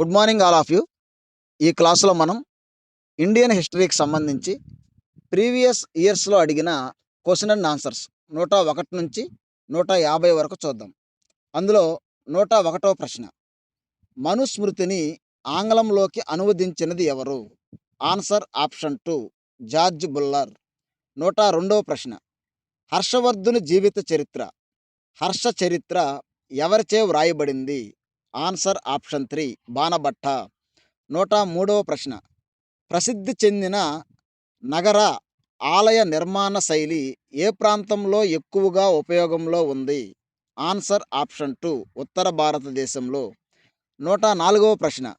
Good morning all of you. ఈ క్లాసులో మనం ఇండియన్ హిస్టరీకి సంబంధించి ప్రీవియస్ ఇయర్స్లో అడిగిన క్వశ్చన్ అండ్ ఆన్సర్స్ నూట ఒకటి నుంచి నూట యాభై వరకు చూద్దాం. అందులో నూట ఒకటో ప్రశ్న. మనుస్మృతిని ఆంగ్లంలోకి అనువదించినది ఎవరు? Answer option two George Buhler. నూట రెండవ ప్రశ్న. హర్షవర్ధుని జీవిత చరిత్ర. హర్ష చరిత్ర ఎవరిచే వ్రాయబడింది? Answer option three Banabhatta. నూట మూడవ ప్రశ్న. ప్రసిద్ధి చెందిన నగర ఆలయ నిర్మాణ శైలి ఏ ప్రాంతంలో ఎక్కువగా ఉపయోగంలో ఉంది? ఆన్సర్ ఆప్షన్ టూ ఉత్తర భారతదేశంలో. నూట నాలుగవ ప్రశ్న.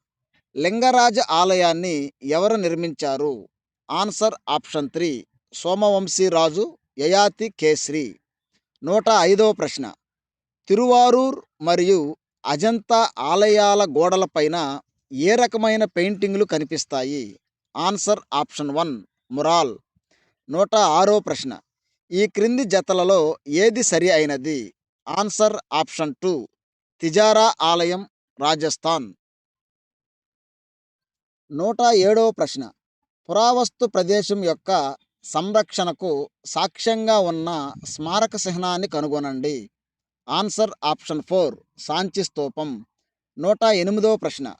లింగరాజ ఆలయాన్ని ఎవరు నిర్మించారు? ఆన్సర్ ఆప్షన్ త్రీ సోమవంశీ రాజు యయాతి కేశ్రీ నూట ఐదవ ప్రశ్న. తిరువారూర్ మరియు అజంతా ఆలయాల గోడలపైన ఏ రకమైన పెయింటింగ్లు కనిపిస్తాయి? Answer option one mural. నూట ఆరో ప్రశ్న. ఈ క్రింది జతలలో ఏది సరి అయినది? ఆన్సర్ ఆప్షన్ టూ తిజారా ఆలయం రాజస్థాన్. నూట ఏడవ ప్రశ్న. పురావస్తు ప్రదేశం యొక్క సంరక్షణకు సాక్ష్యంగా ఉన్న స్మారక చిహ్నాన్ని కనుగొనండి. ఆన్సర్ ఆప్షన్ ఫోర్ సాంచి స్తూపం. నూట ఎనిమిదవ ప్రశ్న.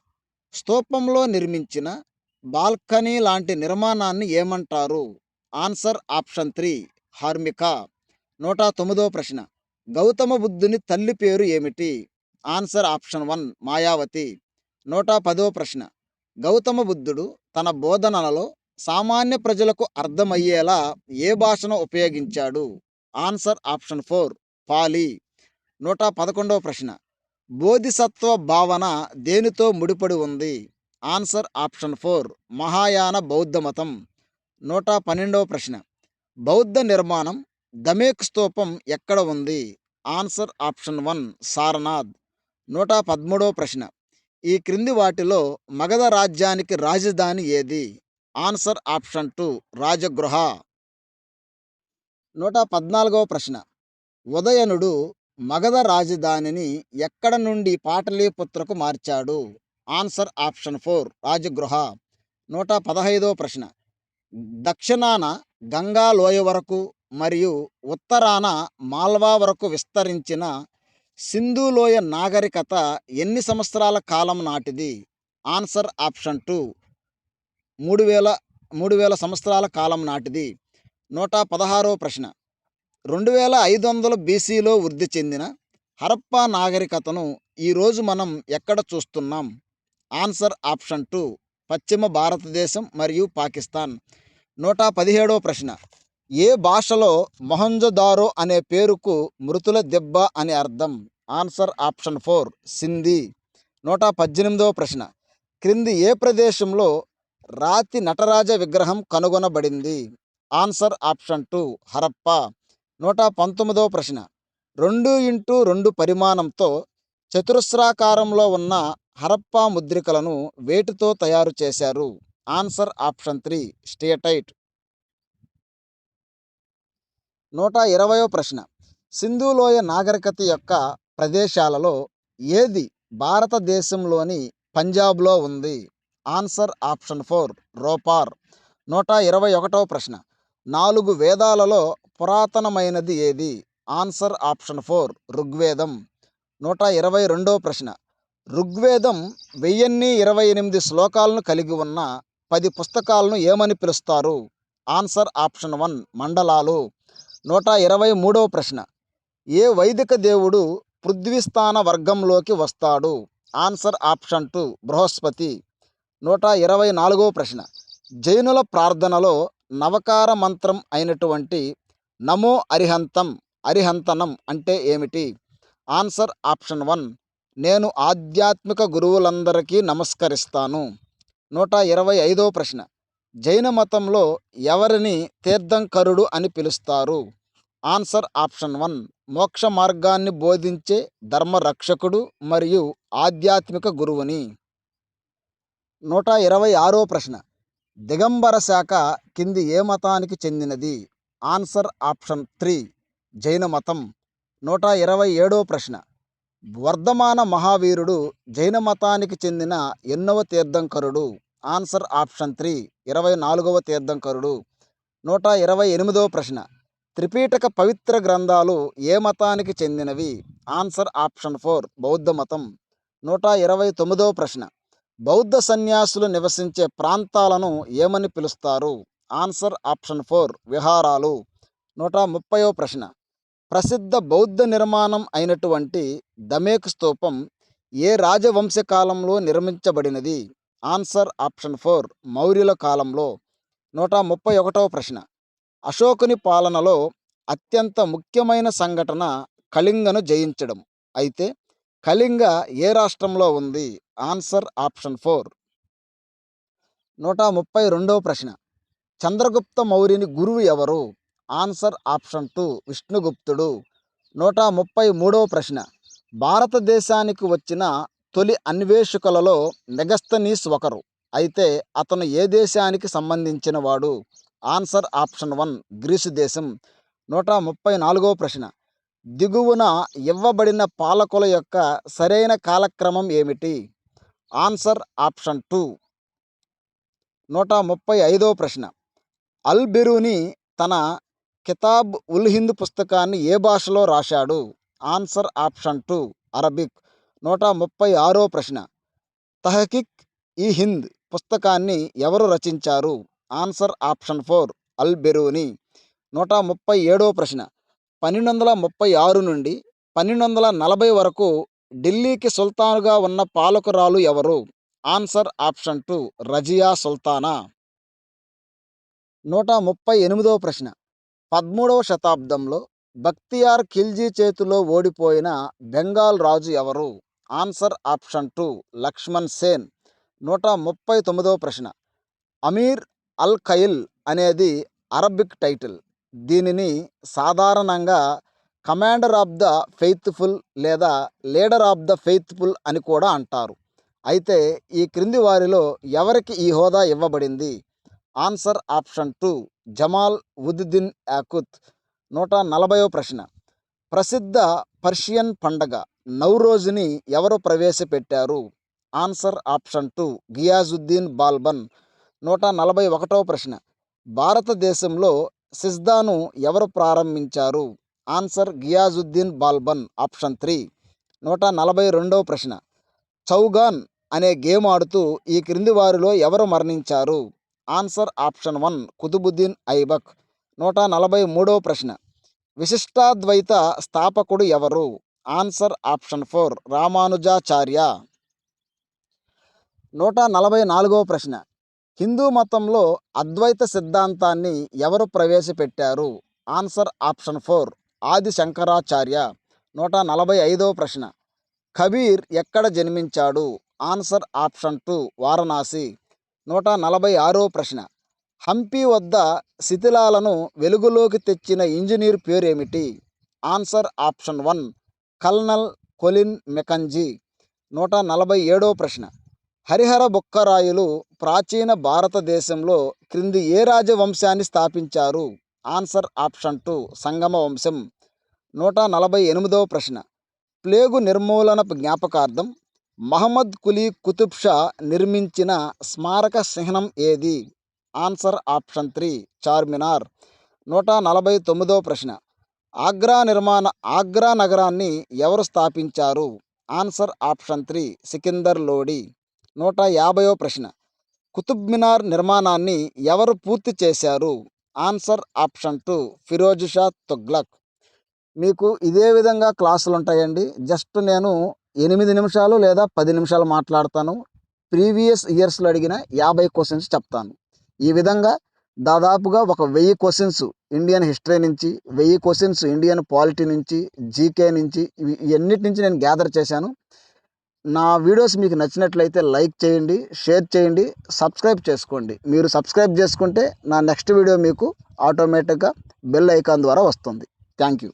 స్తూపంలో నిర్మించిన బాల్కనీ లాంటి నిర్మాణాన్ని ఏమంటారు? Answer option three Harmika. నూట తొమ్మిదవ ప్రశ్న. గౌతమ బుద్ధుని తల్లి పేరు ఏమిటి? Answer option one Mayavati. నూట పదవ ప్రశ్న. గౌతమ బుద్ధుడు తన బోధనలలో సామాన్య ప్రజలకు అర్థమయ్యేలా ఏ భాషను ఉపయోగించాడు? Answer option four Pali. నూట పదకొండవ ప్రశ్న. బోధిసత్వ భావన దేనితో ముడిపడి ఉంది? Answer option four. మహాయాన బౌద్ధ మతం. నూట పన్నెండవ ప్రశ్న. బౌద్ధ నిర్మాణం దమేక్ స్తూపం ఎక్కడ ఉంది? Answer option one. సారనాథ్. నూట పదమూడవ ప్రశ్న. ఈ క్రింది వాటిలో మగధ రాజ్యానికి రాజధాని ఏది? Answer option two. రాజగృహ. నూట పద్నాలుగవ ప్రశ్న. ఉదయనుడు మగధ రాజధానిని ఎక్కడ నుండి పాటలీపుత్రకు మార్చాడు? Answer option four Rajagriha. నూట పదహైదవ ప్రశ్న. దక్షిణాన గంగా లోయ వరకు మరియు ఉత్తరాన మాల్వా వరకు విస్తరించిన సింధు లోయ నాగరికత ఎన్ని సంవత్సరాల కాలం నాటిది? Answer option two. మూడు వేల మూడు వేల సంవత్సరాల కాలం నాటిది. నూట పదహారవ ప్రశ్న. రెండు వేల ఐదు వందల బీసీలో వృద్ధి చెందిన హరప్పా నాగరికతను ఈరోజు మనం ఎక్కడ చూస్తున్నాం? ఆన్సర్ ఆప్షన్ టూ పశ్చిమ భారతదేశం మరియు పాకిస్తాన్. నూట పదిహేడవ ప్రశ్న. ఏ భాషలో మొహంజదారో అనే పేరుకు మృతుల దెబ్బ అని అర్థం? Answer option four Sindhi. నూట పద్దెనిమిదవ ప్రశ్న. క్రింది ఏ ప్రదేశంలో రాతి నటరాజ విగ్రహం కనుగొనబడింది? Answer option two Harappa. నూట పంతొమ్మిదవ ప్రశ్న. రెండు ఇంటూ రెండు పరిమాణంతో చతురస్రాకారంలో ఉన్న హరప్పా ముద్రికలను వేటితో తయారు చేశారు? ఆన్సర్ ఆప్షన్ త్రీ స్టేటైట్ నూట ఇరవయో ప్రశ్న. సింధులోయ నాగరికత యొక్క ప్రదేశాలలో ఏది భారతదేశంలోని పంజాబ్లో ఉంది? Answer option four Ropar. నూట ఇరవై ఒకటవ ప్రశ్న. నాలుగు వేదాలలో పురాతనమైనది ఏది? ఆన్సర్ ఆప్షన్ ఫోర్ ఋగ్వేదం. నూట ఇరవై రెండవ ప్రశ్న. ఋగ్వేదం వెయ్యిన్ని ఇరవై ఎనిమిది శ్లోకాలను కలిగి ఉన్న పది పుస్తకాలను ఏమని పిలుస్తారు? ఆన్సర్ ఆప్షన్ వన్ మండలాలు. నూట ఇరవై మూడవ ప్రశ్న. ఏ వైదిక దేవుడు పృథ్వీస్థాన వర్గంలోకి వస్తాడు? Answer option two Brihaspati. నూట ఇరవై నాలుగవ ప్రశ్న. జైనుల ప్రార్థనలో నవకార మంత్రం అయినటువంటి నమో అరిహంతం అరిహంతనం అంటే ఏమిటి? Answer option one. నేను ఆధ్యాత్మిక గురువులందరికీ నమస్కరిస్తాను. నూట ఇరవై ఐదవ ప్రశ్న. జైన మతంలో ఎవరిని తీర్థంకరుడు అని పిలుస్తారు? Answer option one. మోక్ష మార్గాన్ని బోధించే ధర్మరక్షకుడు మరియు ఆధ్యాత్మిక గురువుని. నూట ఇరవై ఆరో ప్రశ్న. దిగంబర శాఖ కింది ఏ మతానికి చెందినది? ఆన్సర్ ఆప్షన్ త్రీ జైన మతం. నూట ఇరవై ఏడో ప్రశ్న. వర్ధమాన మహావీరుడు జైన మతానికి చెందిన ఎన్నవ తీర్థంకరుడు? ఆన్సర్ ఆప్షన్ త్రీ ఇరవై నాలుగవ తీర్థంకరుడు. నూట ఇరవై ఎనిమిదవ ప్రశ్న. త్రిపీటక పవిత్ర గ్రంథాలు ఏ మతానికి చెందినవి? ఆన్సర్ ఆప్షన్ ఫోర్ బౌద్ధ మతం. నూట ఇరవై తొమ్మిదవ ప్రశ్న. బౌద్ధ సన్యాసులు నివసించే ప్రాంతాలను ఏమని పిలుస్తారు? ఆన్సర్ ఆప్షన్ ఫోర్ విహారాలు. నూట ముప్పైవ ప్రశ్న. ప్రసిద్ధ బౌద్ధ నిర్మాణం అయినటువంటి దమేక్ స్తూపం ఏ రాజవంశ కాలంలో నిర్మించబడినది? ఆన్సర్ ఆప్షన్ ఫోర్ మౌర్యుల కాలంలో. నూట ముప్పై ఒకటవ ప్రశ్న. అశోకుని పాలనలో అత్యంత ముఖ్యమైన సంఘటన కళింగను జయించడం. అయితే కళింగ ఏ రాష్ట్రంలో ఉంది? Answer option four. నూట ముప్పై రెండవ ప్రశ్న. చంద్రగుప్త మౌర్యుని గురువు ఎవరు? Answer option two. విష్ణుగుప్తుడు. నూట ముప్పై మూడవ ప్రశ్న. భారతదేశానికి వచ్చిన తొలి అన్వేషకులలో మెగస్తనీస్ ఒకరు. అయితే అతను ఏ దేశానికి సంబంధించినవాడు? Answer option one. గ్రీసు దేశం. నూట ముప్పై నాలుగవ ప్రశ్న. దిగువన ఇవ్వబడిన పాలకుల యొక్క సరైన కాలక్రమం ఏమిటి? Answer option two. నూట ముప్పై ఐదో ప్రశ్న. అల్ బెరూని తన కితాబ్ ఉల్ హింద్ పుస్తకాన్ని ఏ భాషలో రాశాడు? Answer option two Arabic. నూట ముప్పై ఆరో ప్రశ్న. తహకిక్ ఈ హింద్ పుస్తకాన్ని ఎవరు రచించారు? Answer option four Al Biruni నూట ముప్పై ఏడో ప్రశ్న. పన్నెండు వందల ముప్పై ఆరు నుండి పన్నెండు వందల నలభై వరకు ఢిల్లీకి సుల్తానుగా ఉన్న పాలకురాలు ఎవరు? Answer option two Razia Sultana. నూట ముప్పై ఎనిమిదవ ప్రశ్న. పదమూడవ శతాబ్దంలో బక్తియార్ ఖిల్జీ చేతిలో ఓడిపోయిన బెంగాల్ రాజు ఎవరు? Answer option two Lakshman Sen. నూట ముప్పై తొమ్మిదవ ప్రశ్న. అమీర్ అల్ ఖైల్ అనేది అరబిక్ టైటిల్. దీనిని సాధారణంగా కమాండర్ ఆఫ్ ద ఫెయిత్ఫుల్ లేదా లీడర్ ఆఫ్ ద ఫెయిత్ఫుల్ అని కూడా అంటారు. అయితే ఈ క్రింది వారిలో ఎవరికి ఈ హోదా ఇవ్వబడింది? Answer option two Jamal Uddin Yakut. నూట నలభైవ ప్రశ్న. ప్రసిద్ధ పర్షియన్ పండగ నౌరోజుని ఎవరు ప్రవేశపెట్టారు? Answer option two Ghiyasuddin Balban. నూట నలభై ఒకటవ ప్రశ్న. భారతదేశంలో సిజ్దాను ఎవరు ప్రారంభించారు? Answer Ghiyasuddin Balban option three. నూట నలభై రెండవ ప్రశ్న. చౌగాన్ అనే గేమ్ ఆడుతూ ఈ క్రింది వారిలో ఎవరు మరణించారు? Answer option one Qutbuddin Aibak. నూట నలభై మూడవ ప్రశ్న. విశిష్టాద్వైత స్థాపకుడు ఎవరు? Answer option four Ramanujacharya. నూట నలభై నాలుగవ ప్రశ్న. హిందూ మతంలో అద్వైత సిద్ధాంతాన్ని ఎవరు ప్రవేశపెట్టారు? ఆన్సర్ ఆప్షన్ ఫోర్ ఆది శంకరాచార్య నూట నలభై ఐదవ ప్రశ్న. కబీర్ ఎక్కడ జన్మించాడు? Answer option two Varanasi. నూట నలభై ఆరో ప్రశ్న. హంపి వద్ద శిథిలాలను వెలుగులోకి తెచ్చిన ఇంజనీర్ పేరేమిటి? Answer option one colonel Colin Mackenzie. నూట నలభై ఏడో ప్రశ్న. హరిహర బుక్కరాయులు ప్రాచీన భారతదేశంలో క్రింది ఏ రాజవంశాన్ని స్థాపించారు? ఆన్సర్ ఆప్షన్ టూ సంగమ వంశం. నూట నలభై ఎనిమిదవ ప్రశ్న. ప్లేగు నిర్మూలన జ్ఞాపకార్థం మహమ్మద్ కులీ కుతుబ్ షా నిర్మించిన స్మారక చిహ్నం ఏది? Answer option three Charminar. నూట నలభై తొమ్మిదవ ప్రశ్న. ఆగ్రా నిర్మాణ ఆగ్రా నగరాన్ని ఎవరు స్థాపించారు? Answer option three Sikandar Lodi. నూట యాభైవ ప్రశ్న. కుతుబ్ మినార్ నిర్మాణాన్ని ఎవరు పూర్తి చేశారు? Answer option two Firoz Shah Tughlaq. మీకు ఇదే విధంగా క్లాసులు ఉంటాయండి జస్ట్ నేను ఎనిమిది నిమిషాలు లేదా పది నిమిషాలు మాట్లాడతాను. ప్రీవియస్ ఇయర్స్లో అడిగిన యాభై క్వశ్చన్స్ చెప్తాను. ఈ విధంగా దాదాపుగా ఒక వెయ్యి క్వశ్చన్స్ ఇండియన్ హిస్టరీ నుంచి వెయ్యి క్వశ్చన్స్ ఇండియన్ పాలిటీ నుంచి జీకే నుంచి ఇవి ఇవన్నిటి నుంచి నేను గ్యాదర్ చేశాను. నా వీడియోస్ మీకు నచ్చినట్లయితే లైక్ చేయండి షేర్ చేయండి సబ్స్క్రైబ్ చేసుకోండి. మీరు సబ్స్క్రైబ్ చేసుకుంటే నా నెక్స్ట్ వీడియో మీకు ఆటోమేటిక్గా బెల్ ఐకాన్ ద్వారా వస్తుంది. Thank you.